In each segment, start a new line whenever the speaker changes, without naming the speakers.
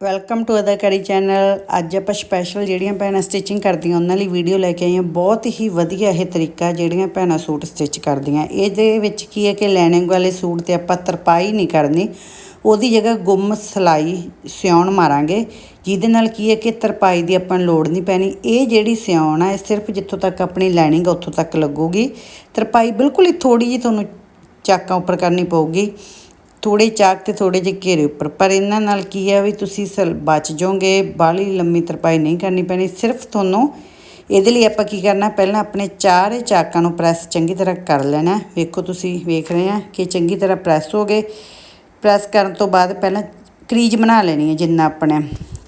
Welcome to ਅਦਾਕਾਰੀ channel ਅੱਜ ਆਪਾਂ ਸਪੈਸ਼ਲ ਜਿਹੜੀਆਂ ਭੈਣਾਂ ਸਟਿਚਿੰਗ ਕਰਦੀਆਂ, ਉਹਨਾਂ ਲਈ ਵੀਡੀਓ ਲੈ ਕੇ ਆਈ ਹਾਂ। ਬਹੁਤ ਹੀ ਵਧੀਆ ਇਹ ਤਰੀਕਾ ਜਿਹੜੀਆਂ ਭੈਣਾਂ ਸੂਟ ਸਟਿਚ ਕਰਦੀਆਂ। ਇਹਦੇ ਵਿੱਚ ਕੀ ਹੈ ਕਿ ਲਾਈਨਿੰਗ ਵਾਲੇ ਸੂਟ ਤੇ ਆਪਾਂ ਤਰਪਾਈ ਨਹੀਂ ਕਰਨੀ। ਉਹਦੀ ਜਗ੍ਹਾ ਗੁੰਮ, ਸਲਾਈ, ਸਿਉਣ ਮਾਰਾਂਗੇ। ਜਿਹਦੇ ਨਾਲ ਕੀ ਹੈ ਕਿ ਤਰਪਾਈ ਦੀ ਆਪਾਂ ਨੂੰ ਲੋੜ ਨਹੀਂ ਪੈਣੀ। ਇਹ ਜਿਹੜੀ ਸਿਉਣ ਆ, ਇਹ ਸਿਰਫ ਜਿੱਥੋਂ ਤੱਕ ਆਪਣੀ ਲਾਈਨਿੰਗ ਉੱਥੋਂ ਤੱਕ ਲੱਗੂਗੀ। ਤਰਪਾਈ ਬਿਲਕੁਲ ਹੀ ਥੋੜੀ ਜਿਹੀ ਤੁਹਾਨੂੰ ਚਾਕਾਂ ਉੱਪਰ ਕਰਨੀ ਪਊਗੀ। ਥੋੜੇ ਚਾਕ ਤੇ ਥੋੜੇ ਜਿਹੇ ਘੇਰੇ ਉੱਪਰ। ਪਰ ਇਹਨਾਂ ਨਾਲ ਕੀ ਹੈ ਵੀ ਤੁਸੀਂ ਸਲ ਬਚ ਜਾਓਗੇ, ਬਾਹਲੀ ਲੰਮੀ ਤਰਪਾਈ ਨਹੀਂ ਕਰਨੀ ਪੈਣੀ। ਸਿਰਫ ਤੁਹਾਨੂੰ ਇਹਦੇ ਲਈ ਆਪਾਂ ਕੀ ਕਰਨਾ, ਪਹਿਲਾਂ ਆਪਣੇ ਚਾਰੇ ਚਾਕਾਂ ਨੂੰ ਪ੍ਰੈਸ ਚੰਗੀ ਤਰ੍ਹਾਂ ਕਰ ਲੈਣਾ। ਵੇਖੋ ਤੁਸੀਂ, ਵੇਖ ਰਹੇ ਆ ਕਿ ਚੰਗੀ ਤਰ੍ਹਾਂ ਪ੍ਰੈਸ ਹੋ ਗਏ। ਪ੍ਰੈਸ ਕਰਨ ਤੋਂ ਬਾਅਦ ਪਹਿਲਾਂ ਕਰੀਜ ਬਣਾ ਲੈਣੀ ਹੈ ਜਿੰਨਾ ਆਪਣਾ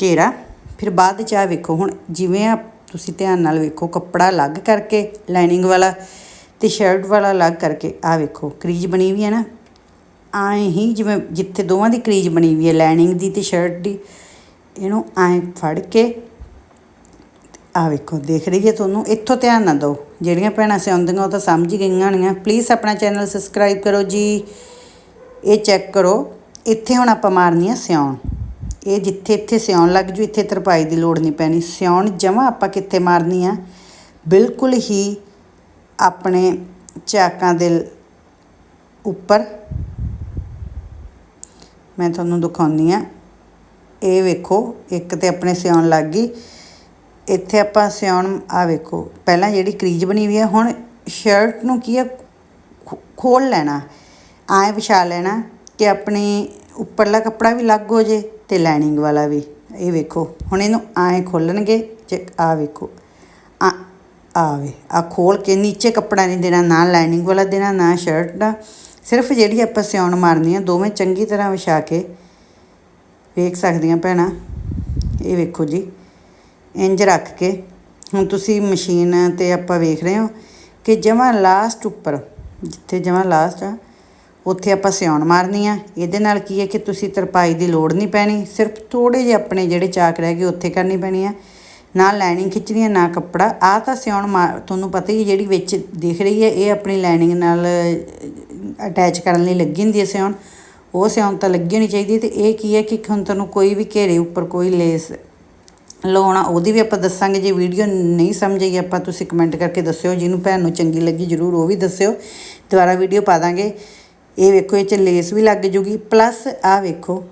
ਘੇਰਾ। ਫਿਰ ਬਾਅਦ ਚ ਆ ਵੇਖੋ, ਹੁਣ ਜਿਵੇਂ ਆ ਤੁਸੀਂ ਧਿਆਨ ਨਾਲ ਵੇਖੋ, ਕੱਪੜਾ ਅਲੱਗ ਕਰਕੇ, ਲਾਈਨਿੰਗ ਵਾਲਾ ਤੇ ਸ਼ਰਟ ਵਾਲਾ ਅਲੱਗ ਕਰਕੇ, ਆ ਵੇਖੋ, ਕਰੀਜ ਬਣੀ ਵੀ ਹੈ ਨਾ। ਆਏ ਹੀ ਜਿਵੇਂ ਜਿੱਥੇ ਦੋਵਾਂ ਦੀ ਕਰੀਜ ਬਣੀ ਹੋਈ ਹੈ, ਲਾਈਨਿੰਗ ਦੀ ਤੇ ਸ਼ਰਟ ਦੀ, ਇਹਨੂੰ ਐਂ ਫੜ ਕੇ ਆ ਵੇਖੋ, ਦੇਖ ਰਹੀ ਹੈ ਤੁਹਾਨੂੰ, ਇੱਥੋਂ ਧਿਆਨ ਨਾ ਦਿਓ। ਜਿਹੜੀਆਂ ਭੈਣਾਂ ਸਿਉਂਦੀਆਂ ਉਹ ਤਾਂ ਸਮਝ ਹੀ ਗਈਆਂ ਹੋਣੀਆਂ। ਪਲੀਜ਼ ਆਪਣਾ ਚੈਨਲ ਸਬਸਕ੍ਰਾਈਬ ਕਰੋ ਜੀ। ਇਹ ਚੈੱਕ ਕਰੋ, ਇੱਥੇ ਹੁਣ ਆਪਾਂ ਮਾਰਨੀ ਆ ਸਿਉਣ। ਇਹ ਜਿੱਥੇ ਇੱਥੇ ਸਿਉਣ ਲੱਗ ਜੂ, ਇੱਥੇ ਤਰਪਾਈ ਦੀ ਲੋੜ ਨਹੀਂ ਪੈਣੀ। ਸਿਉਣ ਜਮਾ ਆਪਾਂ ਕਿੱਥੇ ਮਾਰਨੀ ਆ? ਬਿਲਕੁਲ ਹੀ ਆਪਣੇ ਚਾਕਾਂ ਦੇ ਉੱਪਰ ਮੈਂ ਤੁਹਾਨੂੰ ਦਿਖਾਉਂਦੀ ਆ ਇਹ ਵੇਖੋ, ਇੱਕ ਤੇ ਆਪਣੇ ਸਿਉਣ ਲੱਗ ਗਈ। ਇੱਥੇ ਆਪਾਂ ਸਿਉਣ ਆ ਵੇਖੋ, ਪਹਿਲਾਂ ਜਿਹੜੀ ਕਰੀਜ ਬਣੀ ਹੋਈ ਹੈ, ਹੁਣ ਸ਼ਰਟ ਨੂੰ ਕੀ ਹੈ ਖੋਲ ਲੈਣਾ। ਐਂ ਵਿਛਾ ਲੈਣਾ ਕਿ ਆਪਣੇ ਉੱਪਰਲਾ ਕੱਪੜਾ ਵੀ ਲੱਗ ਹੋ ਜੇ ਤੇ ਲਾਈਨਿੰਗ ਵਾਲਾ ਵੀ। ਇਹ ਵੇਖੋ, ਹੁਣ ਇਹਨੂੰ ਐਂ ਖੋਲਣਗੇ ਆ ਵੇਖੋ। ਆ ਆਵੇ ਆ ਖੋਲ ਕੇ ਨੀਚੇ ਕੱਪੜਾ ਨਹੀਂ ਦੇਣਾ, ਨਾ ਲਾਈਨਿੰਗ ਵਾਲਾ ਦੇਣਾ, ਨਾ ਸ਼ਰਟ ਦਾ। ਸਿਰਫ ਜਿਹੜੀ ਆਪਾਂ ਸਿਉਣ ਮਾਰਨੀ ਆ, ਦੋਵੇਂ ਚੰਗੀ ਤਰ੍ਹਾਂ ਵਿਛਾ ਕੇ ਵੇਖ ਸਕਦੀਆਂ ਭੈਣਾਂ। ਇਹ ਵੇਖੋ ਜੀ, ਇੰਜ ਰੱਖ ਕੇ। ਹੁਣ ਤੁਸੀਂ ਮਸ਼ੀਨ ਤੇ ਆਪਾਂ ਵੇਖ ਰਹੇ ਹੋ ਕਿ ਜਮਾ ਲਾਸਟ ਉੱਪਰ, ਜਿੱਥੇ ਜਮਾ ਲਾਸਟ ਆ, ਉੱਥੇ ਆਪਾਂ ਸਿਉਣ ਮਾਰਨੀ ਆ। ਇਹਦੇ ਨਾਲ ਕੀ ਹੈ ਕਿ ਤੁਸੀਂ ਤਰਪਾਈ ਦੀ ਲੋੜ ਨਹੀਂ ਪੈਣੀ, ਸਿਰਫ ਥੋੜੇ ਜਿਹੇ ਆਪਣੇ ਜਿਹੜੇ ਚਾਕ ਰਹਿ ਗਏ ਉੱਥੇ ਕਰਨੀ ਪੈਣੀ ਆ। ਨਾ ਲਾਈਨਿੰਗ ਖਿੱਚਣੀ ਹੈ ਨਾ ਕੱਪੜਾ। ਆ ਤਾਂ ਸਿਉਣ ਤੁਹਾਨੂੰ ਪਤਾ ਹੀ ਜਿਹੜੀ ਵਿੱਚ ਦਿਖ ਰਹੀ ਹੈ, ਇਹ ਆਪਣੀ ਲਾਈਨਿੰਗ ਨਾਲ ਅਟੈਚ ਕਰਨ ਲਈ ਲੱਗੀ ਹੁੰਦੀ ਹੈ ਸਿਉਣ, ਉਹ ਸਿਉਣ ਤਾਂ ਲੱਗੀ ਹੋਣੀ ਚਾਹੀਦੀ ਤੇ ਇਹ ਕੀ ਹੈ ਕਿ ਹੁਣ ਤੁਹਾਨੂੰ ਕੋਈ ਵੀ ਘੇਰੇ ਉੱਪਰ ਕੋਈ ਲੇਸ ਲਾਉਣਾ ਉਹਦੀ ਵੀ ਆਪਾਂ ਦੱਸਾਂਗੇ, ਜੇ ਵੀਡੀਓ ਨਹੀਂ ਸਮਝ ਆਈ ਆਪਾਂ ਤੁਸੀਂ ਕਮੈਂਟ ਕਰਕੇ ਦੱਸਿਓ, ਜਿਹਨੂੰ ਭੈਣ ਨੂੰ ਚੰਗੀ ਲੱਗੀ ਜਰੂਰ ਉਹ ਵੀ ਦੱਸਿਓ, ਦੁਬਾਰਾ ਵੀਡੀਓ ਪਾ ਦਾਂਗੇ। ਇਹ ਵੇਖੋ, ਇਹ ਚ ਲੇਸ ਵੀ ਲੱਗ ਜੂਗੀ, ਪਲੱਸ ਆ ਵੇਖੋ,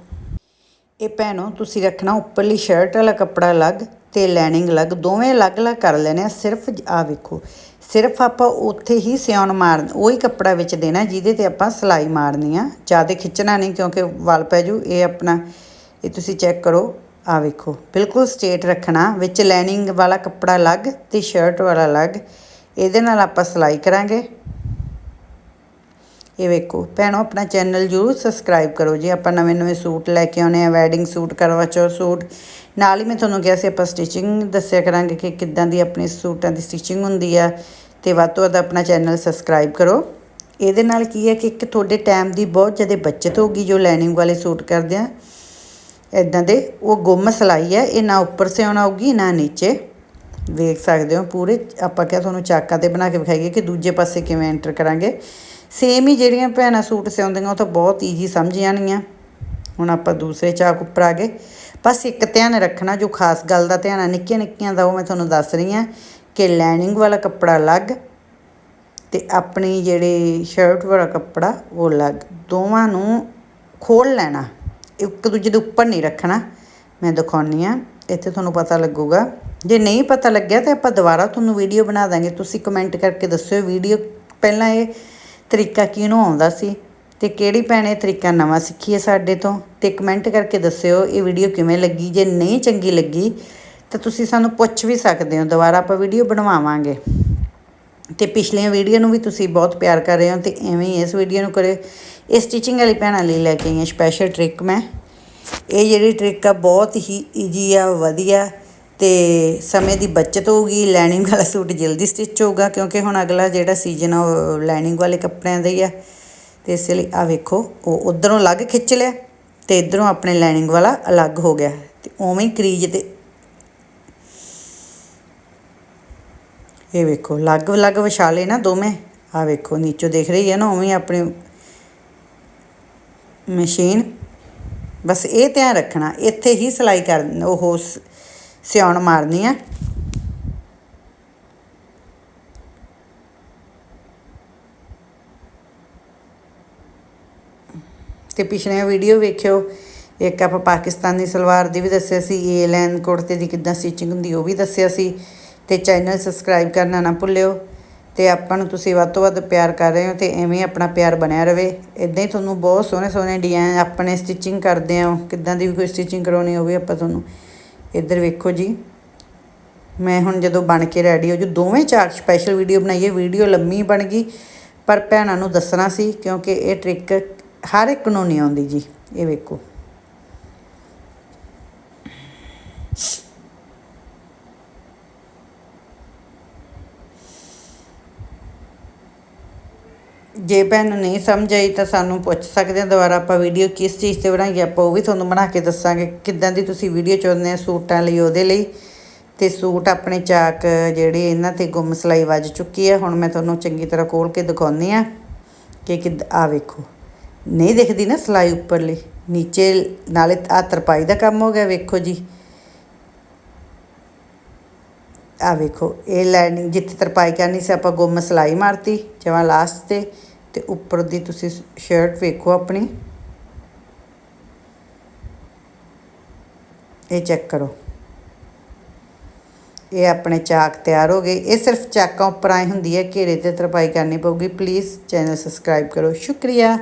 ਇਹ ਭੈਣੋ ਤੁਸੀਂ ਰੱਖਣਾ ਉੱਪਰਲੀ ਸ਼ਰਟ ਵਾਲਾ ਕੱਪੜਾ ਅਲੱਗ ਤੇ ਲਾਈਨਿੰਗ ਅਲੱਗ, ਦੋਵੇਂ ਅਲੱਗ-ਅਲੱਗ ਕਰ ਲੈਣੇ ਆ, ਸਿਰਫ ਆ ਵੇਖੋ, ਸਿਰਫ ਆਪਾਂ ਉੱਥੇ ਹੀ ਸਿਉਣ ਮਾਰ, ਉਹੀ ਕੱਪੜਾ ਵਿੱਚ ਦੇਣਾ ਜਿਹਦੇ ਤੇ ਆਪਾਂ ਸਲਾਈ ਮਾਰਨੀ ਆ, ਜ਼ਿਆਦਾ ਖਿੱਚਣਾ ਨਹੀਂ ਕਿਉਂਕਿ ਵਲ ਪੈ ਜੂ, ਇਹ ਆਪਣਾ, ਇਹ ਤੁਸੀਂ ਚੈੱਕ ਕਰੋ ਆ ਵੇਖੋ, ਬਿਲਕੁਲ ਸਟੇਟ ਰੱਖਣਾ, ਵਿੱਚ ਲਾਈਨਿੰਗ ਵਾਲਾ ਕੱਪੜਾ ਅਲੱਗ ਤੇ ਸ਼ਰਟ ਵਾਲਾ ਅਲੱਗ, ਇਹਦੇ ਨਾਲ ਆਪਾਂ ਸਲਾਈ ਕਰਾਂਗੇ। ਇਹ ਵੇਖੋ। ਭੈਣੋ, ਆਪਣਾ ਚੈਨਲ ਜਰੂਰ ਸਬਸਕ੍ਰਾਈਬ ਕਰੋ ਜੀ। ਆਪਾਂ ਨਵੇਂ ਨਵੇਂ ਸੂਟ ਲੈ ਕੇ ਆਉਨੇ ਆ ਵੈਡਿੰਗ ਸੂਟ, ਕਰਵਾ ਚੌਥ ਸੂਟ। ਨਾਲ ਹੀ ਮੈਂ ਤੁਹਾਨੂੰ ਕਿਹਾ ਸੀ, ਆਪਾਂ ਸਟਿਚਿੰਗ ਦੱਸਿਆ ਕਰਾਂਗੇ ਕਿ ਕਿੱਦਾਂ ਦੀ ਆਪਣੇ ਸੂਟਾਂ ਦੀ ਸਟਿਚਿੰਗ ਹੁੰਦੀ ਆ। ਤੇ ਵੱਧ ਤੋਂ ਵੱਧ ਆਪਣਾ ਚੈਨਲ ਸਬਸਕ੍ਰਾਈਬ ਕਰੋ। ਇਹਦੇ ਨਾਲ ਕੀ ਹੈ ਕਿ ਇੱਕ ਤੁਹਾਡੇ ਟਾਈਮ ਦੀ ਬਹੁਤ ਜ਼ਿਆਦਾ ਬਚਤ ਹੋਗੀ ਜੋ ਲਾਈਨਿੰਗ ਵਾਲੇ ਸੂਟ ਕਰਦੇ ਆ। ਇਦਾਂ ਦੇ ਉਹ ਗੁੰਮ ਸਲਾਈ ਹੈ, ਇਹ ਨਾ ਉੱਪਰ ਸਿਉਣਾ ਹੋਊਗੀ ਨਾ ਨੀਚੇ। ਵੇਖ ਸਕਦੇ ਹੋ ਪੂਰੇ। ਆਪਾਂ ਕਿਹਾ ਤੁਹਾਨੂੰ ਚਾਕਾਂ ਤੇ ਬਣਾ ਕੇ ਵਿਖਾਈਏ ਕਿ ਦੂਜੇ ਪਾਸੇ ਕਿਵੇਂ ਐਂਟਰ ਕਰਾਂਗੇ। ਸੇਮ ਹੀ ਜਿਹੜੀਆਂ ਭੈਣਾਂ ਸੂਟ ਸਿਉਂਦੀਆਂ, ਉਹ ਤਾਂ ਬਹੁਤ ਈਜ਼ੀ ਸਮਝ ਜਾਣਗੀਆਂ। ਹੁਣ ਆਪਾਂ ਦੂਸਰੇ ਚਾਕ ਉੱਪਰ ਆ ਗਏ। ਬਸ ਇੱਕ ਧਿਆਨ ਰੱਖਣਾ, ਜੋ ਖਾਸ ਗੱਲ ਦਾ ਧਿਆਨ ਆ, ਨਿੱਕੀਆਂ ਨਿੱਕੀਆਂ ਦਾ, ਉਹ ਮੈਂ ਤੁਹਾਨੂੰ ਦੱਸ ਰਹੀ ਹਾਂ ਕਿ ਲਾਈਨਿੰਗ ਵਾਲਾ ਕੱਪੜਾ ਅਲੱਗ ਤੇ ਆਪਣੀ ਜਿਹੜੇ ਸ਼ਰਟ ਵਾਲਾ ਕੱਪੜਾ, ਉਹ ਅਲੱਗ। ਦੋਵਾਂ ਨੂੰ ਖੋਲ ਲੈਣਾ। ਇੱਕ ਦੂਜੇ ਦੇ ਉੱਪਰ ਨਹੀਂ ਰੱਖਣਾ। ਮੈਂ ਦਿਖਾਉਣੀ ਆ ਇੱਥੇ ਤੁਹਾਨੂੰ ਪਤਾ ਲੱਗੂਗਾ। ਜੇ ਨਹੀਂ ਪਤਾ ਲੱਗਿਆ ਤਾਂ ਆਪਾਂ ਦੁਬਾਰਾ ਤੁਹਾਨੂੰ ਵੀਡੀਓ ਬਣਾ ਦਾਂਗੇ। ਤੁਸੀਂ ਕਮੈਂਟ ਕਰਕੇ ਦੱਸਿਓ, ਵੀਡੀਓ ਪਹਿਲਾਂ ਇਹ ਤਰੀਕਾ ਕਿਹਨੂੰ ਆਉਂਦਾ ਸੀ ਤੇ ਕਿਹੜੀ ਭੈਣੇ ਤਰੀਕਾ ਨਵਾਂ ਸਿੱਖੀ ਹੈ ਸਾਡੇ ਤੋਂ? ਤੇ ਕਮੈਂਟ ਕਰਕੇ ਦੱਸਿਓ ਇਹ ਵੀਡੀਓ ਕਿਵੇਂ ਲੱਗੀ? ਜੇ ਨਹੀਂ ਚੰਗੀ ਲੱਗੀ, ਤਾਂ ਤੁਸੀਂ ਸਾਨੂੰ ਪੁੱਛ ਵੀ ਸਕਦੇ ਹੋ। ਦੁਬਾਰਾ ਆਪਾਂ ਵੀਡੀਓ ਬਣਵਾਵਾਂਗੇ। ਤੇ ਪਿਛਲੀਆਂ ਵੀਡੀਓ ਨੂੰ ਵੀ ਤੁਸੀਂ ਬਹੁਤ ਪਿਆਰ ਕਰ ਰਹੇ ਹੋ ਤੇ ਐਵੇਂ ਹੀ ਇਸ ਵੀਡੀਓ ਨੂੰ ਕਰਿਓ। ਇਹ ਸਟਿਚਿੰਗ ਵਾਲੀ ਭੈਣਾਂ ਲਈ ਲੈ ਕੇ ਆਈ ਹਾਂ ਸਪੈਸ਼ਲ ਟ੍ਰਿਕ ਮੈਂ। ਇਹ ਜਿਹੜੀ ਟ੍ਰਿਕ ਆ ਬਹੁਤ ਹੀ ਈਜੀ ਆ, ਵਧੀਆ। ਅਤੇ ਸਮੇਂ ਦੀ ਬੱਚਤ ਹੋਊਗੀ ਲਾਈਨਿੰਗ ਵਾਲਾ ਸੂਟ ਜਲਦੀ ਸਟਿਚ ਹੋਊਗਾ, ਕਿਉਂਕਿ ਹੁਣ ਅਗਲਾ ਜਿਹੜਾ ਸੀਜ਼ਨ ਆ, ਉਹ ਲਾਈਨਿੰਗ ਵਾਲੇ ਕੱਪੜਿਆਂ ਦਾ ਹੀ ਆ। ਅਤੇ ਇਸ ਲਈ ਆ ਵੇਖੋ, ਉਹ ਉਧਰੋਂ ਅਲੱਗ ਖਿੱਚ ਲਿਆ ਅਤੇ ਇਧਰੋਂ ਆਪਣੇ ਲਾਈਨਿੰਗ ਵਾਲਾ ਅਲੱਗ ਹੋ ਗਿਆ। ਅਤੇ ਉਵੇਂ ਹੀ ਕਰੀਜ ਤੇ ਇਹ ਵੇਖੋ, ਅਲੱਗ ਅਲੱਗ ਵਿਛਾਲੇ ਨਾ ਦੋਵੇਂ। ਆ ਵੇਖੋ, ਨੀਚੋਂ ਦੇਖ ਰਹੀ ਹੈ ਨਾ, ਉਵੇਂ ਆਪਣੀ ਮਸ਼ੀਨ। ਬਸ ਇਹ ਧਿਆਨ ਰੱਖਣਾ, ਇੱਥੇ ਹੀ ਸਿਲਾਈ ਕਰਨ, ਉਹ ਸ- ਸਿਉਣ ਮਾਰਨੀ ਆ। ਤੇ ਪਿਛਲੇ ਵੀਡੀਓ ਵੇਖਿਓ, ਇੱਕ ਆਪਾਂ ਪਾਕਿਸਤਾਨੀ ਸਲਵਾਰ ਦੀ ਵੀ ਦੱਸਿਆ ਸੀ ਏ ਲਾਈਨ ਕੁੜਤੇ ਦੀ ਕਿੱਦਾਂ ਸਟਿਚਿੰਗ ਹੁੰਦੀ ਉਹ ਵੀ ਦੱਸਿਆ ਸੀ। ਤੇ ਚੈਨਲ ਸਬਸਕ੍ਰਾਈਬ ਕਰਨਾ ਨਾ ਭੁੱਲਿਓ ਤੇ ਆਪਾਂ ਨੂੰ ਤੁਸੀਂ ਵੱਧ ਤੋਂ ਵੱਧ ਪਿਆਰ ਕਰ ਰਹੇ ਹੋ ਤੇ ਐਵੇਂ ਆਪਣਾ ਪਿਆਰ ਬਣਿਆ ਰਵੇ। ਇਦਾਂ ਹੀ ਤੁਹਾਨੂੰ ਬਹੁਤ ਸੋਹਣੇ ਸੋਹਣੇ ਡਿਜ਼ਾਈਨ ਆਪਣੇ ਸਟਿਚਿੰਗ ਕਰਦੇ ਆ ਕਿੱਦਾਂ ਦੀ ਵੀ ਕੋਈ ਸਟਿਚਿੰਗ ਕਰਾਉਣੀ ਹੋਵੇ ਆਪਾਂ ਤੁਹਾਨੂੰ। ਇੱਧਰ ਵੇਖੋ ਜੀ। ਮੈਂ ਹੁਣ ਜਦੋਂ ਬਣ ਕੇ ਰੈਡੀ ਹੋ ਜੂ, ਦੋਵੇਂ ਚਾਰ ਸਪੈਸ਼ਲ ਵੀਡੀਓ ਬਣਾਈਏ। ਵੀਡੀਓ ਲੰਮੀ ਬਣ ਗਈ, ਪਰ ਭੈਣਾਂ ਨੂੰ ਦੱਸਣਾ ਸੀ ਕਿਉਂਕਿ ਇਹ ਟ੍ਰਿਕ ਹਰ ਇੱਕ ਨੂੰ ਨਹੀਂ ਆਉਂਦੀ ਜੀ। ਇਹ ਵੇਖੋ। ਜੇ ਭੈਣ ਨੂੰ ਨਹੀਂ ਸਮਝ ਆਈ ਤਾਂ ਸਾਨੂੰ ਪੁੱਛ ਸਕਦੇ ਆ ਦੁਬਾਰਾ ਆਪਾਂ ਵੀਡੀਓ ਕਿਸ ਚੀਜ਼ ਤੇ ਬਣਾਈਏ, ਆਪਾਂ ਉਹ ਵੀ ਤੁਹਾਨੂੰ ਬਣਾ ਕੇ ਦੱਸਾਂਗੇ ਕਿੱਦਾਂ ਦੀ ਤੁਸੀਂ ਵੀਡੀਓ ਚਾਹੁੰਦੇ ਆ ਸੂਟਾਂ ਲਈ, ਉਹਦੇ ਲਈ। ਤੇ ਸੂਟ ਆਪਣੇ ਚਾਕ ਜਿਹੜੇ ਇਹਨਾਂ ਤੇ ਗੁੰਮ ਸਲਾਈ ਵੱਜ ਚੁੱਕੀ ਹੈ ਹੁਣ ਮੈਂ ਤੁਹਾਨੂੰ ਚੰਗੀ ਤਰ੍ਹਾਂ ਖੋਲ ਕੇ ਦਿਖਾਉਂਦੀ ਆ ਕਿ ਕਿੱਦ ਆ ਵੇਖੋ। ਨਹੀਂ ਦਿਖਦੀ ਨਾ ਸਲਾਈ ਉੱਪਰਲੀ, ਨੀਚੇ ਨਾਲੇ ਆ ਤਰਪਾਈ ਦਾ ਕੰਮ ਹੋ ਗਿਆ, ਵੇਖੋ ਜੀ। ਆ ਵੇਖੋ, ਇਹ ਲਾਈਨਿੰਗ ਜਿੱਥੇ ਤਰਪਾਈ ਕਰਨੀ ਸੀ, ਆਪਾਂ ਗੁੰਮ ਸਲਾਈ ਮਾਰਤੀ, ਜਮਾਂ ਲਾਸਟ ਤੇ ਤੇ ਉੱਪਰ ਦੀ ਤੁਸੀਂ ਸ਼ਰਟ ਵੇਖੋ ਆਪਣੀ। ਇਹ ਚੈੱਕ ਕਰੋ। ਇਹ ਆਪਣੇ ਚਾਕ ਤਿਆਰ ਹੋ ਗਏ। ਇਹ ਸਿਰਫ ਚਾਕਾਂ ਉੱਪਰ ਆਈ ਹੁੰਦੀ ਹੈ, ਘੇਰੇ ਤੇ ਤਰਪਾਈ ਕਰਨੀ ਪਊਗੀ। ਪਲੀਜ਼ ਚੈਨਲ ਸਬਸਕ੍ਰਾਈਬ ਕਰੋ। ਸ਼ੁਕਰੀਆ।